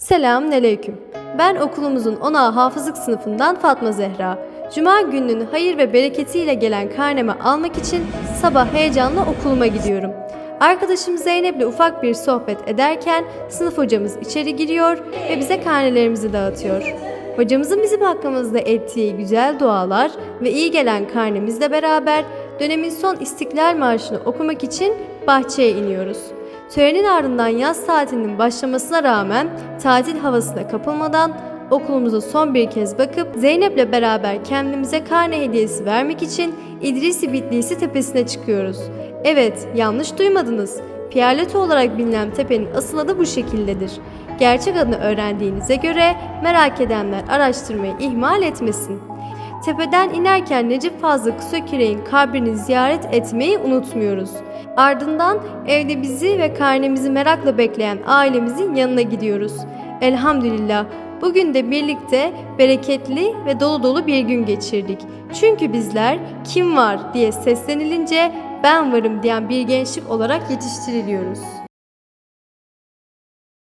Selamünaleyküm. Ben okulumuzun 10A hafızlık sınıfından Fatma Zehra. Cuma gününün hayır ve bereketiyle gelen karnemi almak için sabah heyecanla okuluma gidiyorum. Arkadaşım Zeynep'le ufak bir sohbet ederken sınıf hocamız içeri giriyor ve bize karnelerimizi dağıtıyor. Hocamızın bizim hakkımızda ettiği güzel dualar ve iyi gelen karnemizle beraber dönemin son İstiklal Marşı'nı okumak için bahçeye iniyoruz. Törenin ardından yaz tatilinin başlamasına rağmen tatil havasına kapılmadan okulumuza son bir kez bakıp Zeynep'le beraber kendimize karne hediyesi vermek için İdrisi Bitlisi tepesine çıkıyoruz. Evet, yanlış duymadınız. Piyerleti olarak bilinen tepenin asıl adı bu şekildedir. Gerçek adını öğrendiğinize göre merak edenler araştırmayı ihmal etmesin. Tepeden inerken Necip Fazıl Kısaküre'nin kabrini ziyaret etmeyi unutmuyoruz. Ardından evde bizi ve karnemizi merakla bekleyen ailemizin yanına gidiyoruz. Elhamdülillah bugün de birlikte bereketli ve dolu dolu bir gün geçirdik. Çünkü bizler kim var diye seslenilince ben varım diyen bir gençlik olarak yetiştiriliyoruz.